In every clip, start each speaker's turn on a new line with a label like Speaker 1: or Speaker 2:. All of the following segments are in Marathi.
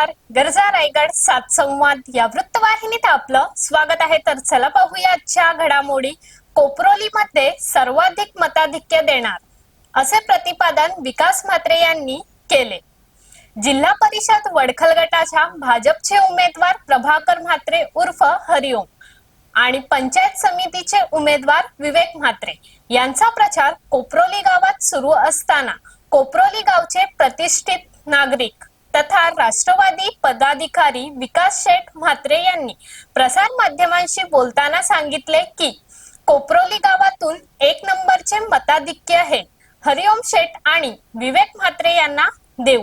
Speaker 1: नमस्कार. गरजा रायगड सात संवाद या वृत्तवाहिनीत आपलं स्वागत आहे. तर चला पाहूया आजच्या घडामोडी. कोपरोलीमध्ये सर्वाधिक मताधिक्य देणार. असे प्रतिपादन विकास म्हात्रे यांनी केले. जिल्हा परिषद वडखल गटाच्या भाजपचे उमेदवार प्रभाकर म्हात्रे उर्फ हरिओम आणि पंचायत समितीचे उमेदवार विवेक म्हात्रे यांचा प्रचार कोपरोली गावात सुरू असताना कोपरोली गावचे प्रतिष्ठित नागरिक तथा राष्ट्रवादी पदाधिकारी विकास शेठ म्हात्रे यांनी प्रसार माध्यमांशी बोलताना सांगितले की कोपरोली गावातून एक नंबरचे मताधिक्य आहे. हरिओम शेठ आणि विवेक म्हात्रे यांना देऊ.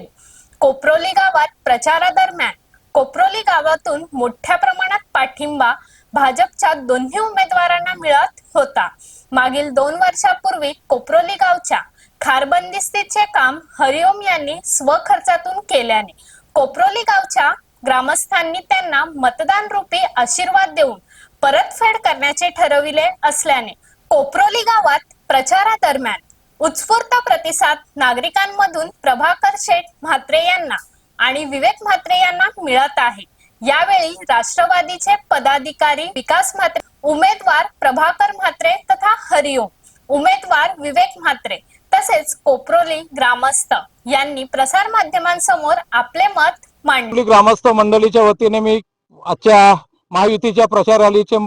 Speaker 1: कोपरोली गावात प्रचारादरम्यान कोपरोली गावातून मोठ्या प्रमाणात पाठिंबा भाजपच्या दोन्ही उमेदवारांना मिळत होता. मागील दोन वर्षापूर्वी कोपरोली गावच्या खारबंदिस्तीचे काम हरिओम यांनी स्वखर्चातून केल्याने कोपरोली गावच्या ग्रामस्थांनी त्यांना मतदान रूपी आशीर्वाद देऊन परतफेड करण्याचे ठरविले असल्याने कोपरोली गावात प्रचारादरम्यान उत्स्फूर्त प्रतिसाद नागरिकांमधून प्रभाकर शेठ म्हात्रे यांना आणि विवेक म्हात्रे यांना मिळत आहे. यावेळी राष्ट्रवादीचे पदाधिकारी विकास म्हात्रे उमेदवार प्रभाकर म्हात्रे तथा हरिओम उमेदवार विवेक म्हात्रे तसेच कोपरोली ग्रामस्थ यांनी प्रसार माध्यमांसमोर आपले मत मांडले.
Speaker 2: ग्रामस्थ मंडळीच्या वतीने मी आजच्या महायुतीच्या प्रचार रॅलीचे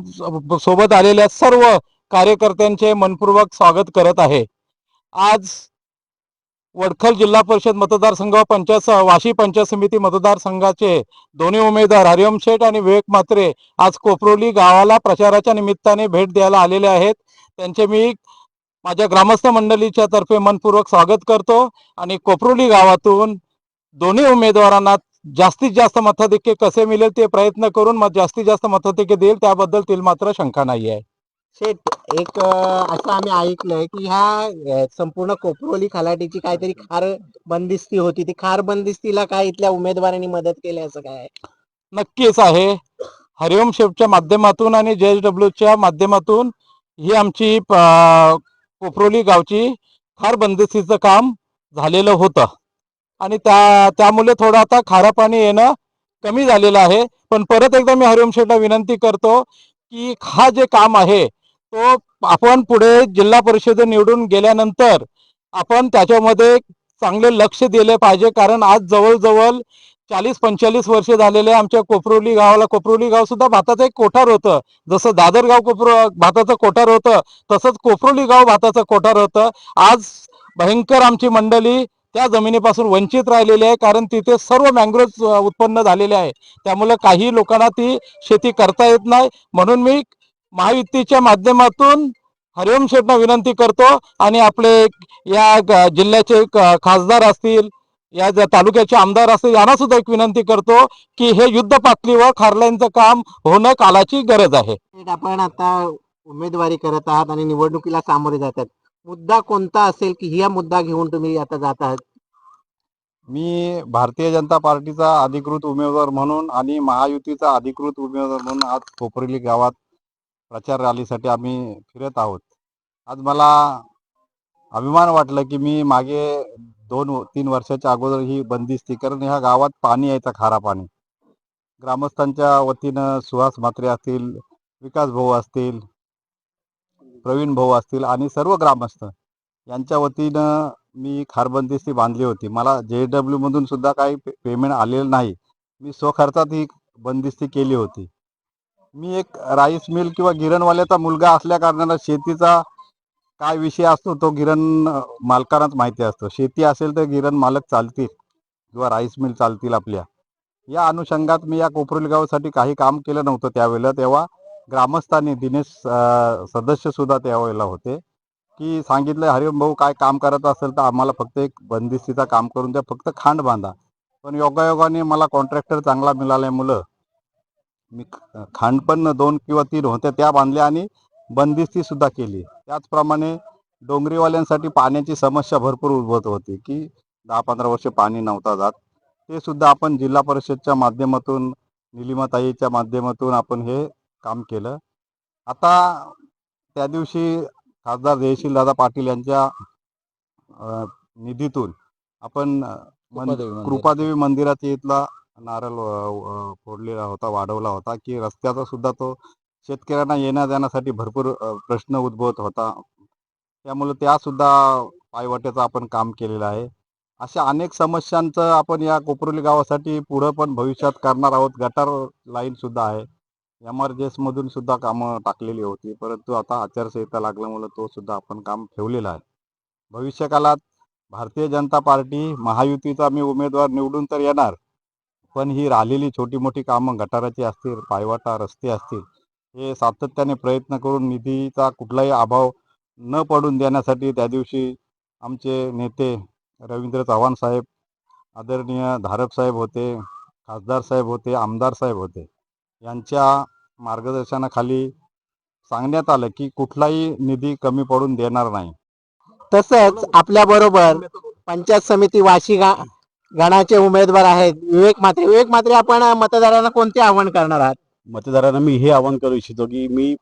Speaker 2: सोबत आलेल्या सर्व कार्यकर्त्यांचे मनपूर्वक स्वागत करत आहे. आज वडखल जिल्हा परिषद मतदारसंघ व पंचायत वाशी पंचायत समिती मतदारसंघाचे दोन्ही उमेदवार हरिओम शेठ आणि विवेक म्हात्रे आज कोपरोली गावाला प्रचाराच्या निमित्ताने भेट द्यायला आलेले आहेत. त्यांचे मी माझ्या ग्रामस्थ मंडळीच्या तर्फे मनपूर्वक स्वागत करतो आणि कोपरोली गावातून दोन्ही उमेदवारांना जास्तीत जास्त मताधिक्य कसे मिळेल ते प्रयत्न करून मग जास्तीत जास्त मताधिक्य देईल त्याबद्दल तील मात्र शंका नाही आहे
Speaker 3: शेठ एक असं आम्ही ऐकलंय की ह्या संपूर्ण कोपरोली खलाटीची काहीतरी खार बंदिस्ती होती. ती खार बंदिस्तीला काय इथल्या उमेदवारांनी मदत केली असं काय?
Speaker 2: नक्कीच आहे. हरिओम शेफच्या माध्यमातून आणि जे डब्ल्यूच्या माध्यमातून ही आमची कोपरोली गावची खार बंदिस्तीचं काम झालेलं होतं. आणि त्या त्यामुळे थोडं आता खारं पाणी येणं कमी झालेलं आहे. पण परत एकदा मी हरिओम शेठला विनंती करतो की हा जे काम आहे तो आपण पुढे जिल्हा परिषद निवडून गेल्यानंतर आपण त्याच्यामध्ये चांगले लक्ष दिले पाहिजे. कारण आज जवळजवळ चाळीस पंचेचाळीस वर्ष झालेले आमच्या कोपरोली गावाला. कोपरोली गाव सुद्धा भाताचं एक कोठार होतं. जसं दादरगाव कोपरो भाताचं कोठार होतं तसंच कोपरोली गाव भाताचं कोठार होतं. आज भयंकर आमची मंडळी त्या जमिनीपासून वंचित राहिलेली आहे कारण तिथे सर्व मँग्रोव्ह उत्पन्न झालेले आहे. त्यामुळे काही लोकांना ती शेती करता येत नाही. म्हणून मी महायुतीच्या माध्यमातून हरिओम शेठना विनंती करतो आणि आपले या जिल्ह्याचे क- खासदार असतील या तालुक्याचे आमदार असतील यांना सुद्धा एक विनंती करतो की हे युद्ध पातळीवर खारलाईनचं काम होणं कालाची गरज आहे.
Speaker 3: आपण आता उमेदवारी करत आहात आणि निवडणुकीला सामोरे जातात मुद्दा कोणता असेल की ह्या मुद्दा घेऊन तुम्ही आता जात आहात?
Speaker 4: मी भारतीय जनता पार्टीचा अधिकृत उमेदवार म्हणून आणि महायुतीचा अधिकृत उमेदवार म्हणून आज कोपरेली गावात प्रचार रॅलीसाठी आम्ही फिरत आहोत. आज मला अभिमान वाटलं की मी मागे दोन तीन वर्षाच्या अगोदर ही बंदिस्ती कारण ह्या गावात पाणी यायचं खारा पाणी. ग्रामस्थांच्या वतीनं सुहास म्हात्रे असतील विकास भाऊ असतील प्रवीण भाऊ असतील आणि सर्व ग्रामस्थ यांच्या वतीनं मी खारबंदिस्ती बांधली होती. मला जे डब्ल्यू मधून सुद्धा काही पे- पेमेंट आलेलं नाही. मी स्वखर्चात ही बंदिस्ती केली होती. मी एक राईस मिल किंवा गिरणवाल्याचा मुलगा असल्या कारणानं शेतीचा काय विषय असतो तो गिरण मालकांनाच माहिती असतो. शेती असेल तर गिरण मालक चालतील किंवा राईस मिल चालतील आपल्या. या अनुषंगात मी या कोपरोली गावासाठी काही काम केलं नव्हतं त्यावेळेला. तेव्हा ग्रामस्थांनी दिनेश सदस्य सुद्धा त्यावेळेला होते की सांगितलं हरिओम भाऊ काय काम करत असेल तर आम्हाला फक्त एक बंदिस्तीचा काम करून द्या. फक्त खांड बांधा. पण योगायोगाने मला कॉन्ट्रॅक्टर चांगला मिळाल्यामुळं मी खांड पण दोन किंवा तीन होत्या त्या बांधल्या आणि बंदिस्ती सुद्धा केली. त्याचप्रमाणे डोंगरीवाल्यांसाठी पाण्याची समस्या भरपूर उद्भवत होती की दहा पंधरा वर्ष पाणी नव्हता जात ते सुद्धा आपण जिल्हा परिषदच्या माध्यमातून निलिमाताईच्या माध्यमातून आपण हे काम केलं आता त्या दिवशी खासदार जयशील दादा पाटील यांच्या निधीतून आपण
Speaker 2: कृपादेवी मंदिर.
Speaker 4: कृपादेवी मंदिराच्या इथला नारळ फोडलेला होता वाढवला होता की रस्त्याचा सुद्धा तो शेतकऱ्यांना येण्या जाण्यासाठी भरपूर प्रश्न उद्भवत होता. त्यामुळे त्यासुद्धा पायवाट्याचं आपण काम केलेलं आहे. अशा अनेक समस्यांचं आपण या कोपरोली गावासाठी पुढं पण भविष्यात करणार आहोत. गटार लाईनसुद्धा आहे. एम आर मधून सुद्धा कामं टाकलेली होती. परंतु आता आचारसंहिता लागल्यामुळं तो सुद्धा आपण काम ठेवलेला आहे. भविष्यकालात भारतीय जनता पार्टी महायुतीचा मी उमेदवार निवडून तर येणार. पण ही राहिलेली छोटी मोठी कामं गटाराची असतील पायवाटा रस्ते असतील हे सातत्याने प्रयत्न करून निधीचा कुठलाही अभाव न पडून देण्यासाठी त्या दिवशी आमचे नेते रवींद्र चव्हाण साहेब आदरणीय धारप साहेब होते खासदार साहेब होते आमदार साहेब होते यांच्या मार्गदर्शनाखाली सांगण्यात आलं की कुठलाही निधी कमी पडून देणार नाही.
Speaker 3: तसंच आपल्या बरोबर पंचायत समिती वाशी गा गणाचे उमेदवार आहेत विवेक म्हात्रे. विवेक म्हात्रे आपण मतदारांना कोणते आव्हान करणार आहात?
Speaker 5: मतदारांना मी हे आवाहन करू इच्छितो की मी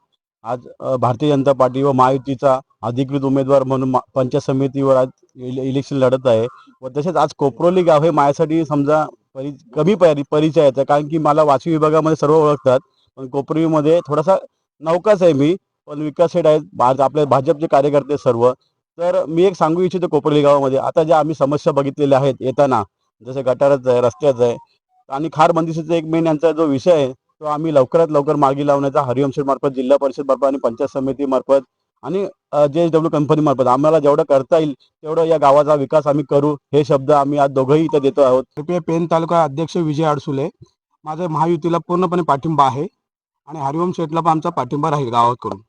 Speaker 5: आज भारतीय जनता पार्टी व महायुतीचा अधिकृत उमेदवार म्हणून पंचायत समितीवर आज इले- इलेक्शन लढत आहे व तसेच आज कोपरोली गाव हे माझ्यासाठी समजा परि कमी परि परिचयाचं कारण की मला वाशी विभागामध्ये सर्व ओळखतात पण कोपरोलीमध्ये थोडासा नौकाच आहे मी पण विकास हेड आहेत आपले भाजपचे कार्यकर्ते सर्व. तर मी एक सांगू इच्छितो कोपरोली गावामध्ये आता ज्या आम्ही समस्या बघितलेल्या आहेत येताना जसं गटारच आहे रस्त्याचं आहे आणि खार बंदिशीचा एक मेन यांचा जो विषय आहे तो आम्ही लवकरात लवकर मार्गी लावण्याचा हरिओम शेठ मार्फत जिल्हा परिषद मार्फत आणि पंचायत समिती मार्फत आणि जे एस डब्ल्यू कंपनी मार्फत. आम्हाला जेवढं करता येईल तेवढं या गावाचा विकास आम्ही करू. हे शब्द आम्ही आज दोघंही इथं देतो आहोत.
Speaker 6: कृपया पेन तालुका अध्यक्ष विजय आडसुले. माझा महायुतीला पूर्णपणे पाठिंबा आहे आणि हरिओम शेठला पण आमचा पाठिंबा राहील गावाकडून.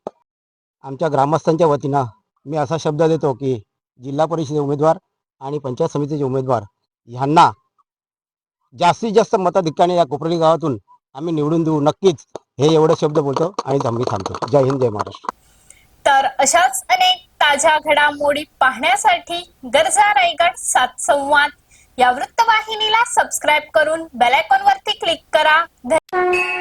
Speaker 7: आमच्या ग्रामस्थांच्या वतीनं मी असा शब्द देतो की जिल्हा परिषदेचे उमेदवार आणि पंचायत समितीचे उमेदवार ह्यांना जास्तीत जास्त मताधिक्याने या कोपरली गावातून आम्ही निवडून देऊ. नक्कीच हे एवढे शब्द बोलतो आणि मी थांबतो. जय हिंद जय महाराष्ट्र.
Speaker 1: तर अशाच अनेक ताज्या घडामोडी पाहण्यासाठी गरजा रायगड सात संवाद या वृत्तवाहिनीला सबस्क्राईब करून बेल आयकॉन वरती क्लिक करा. धन्यवाद.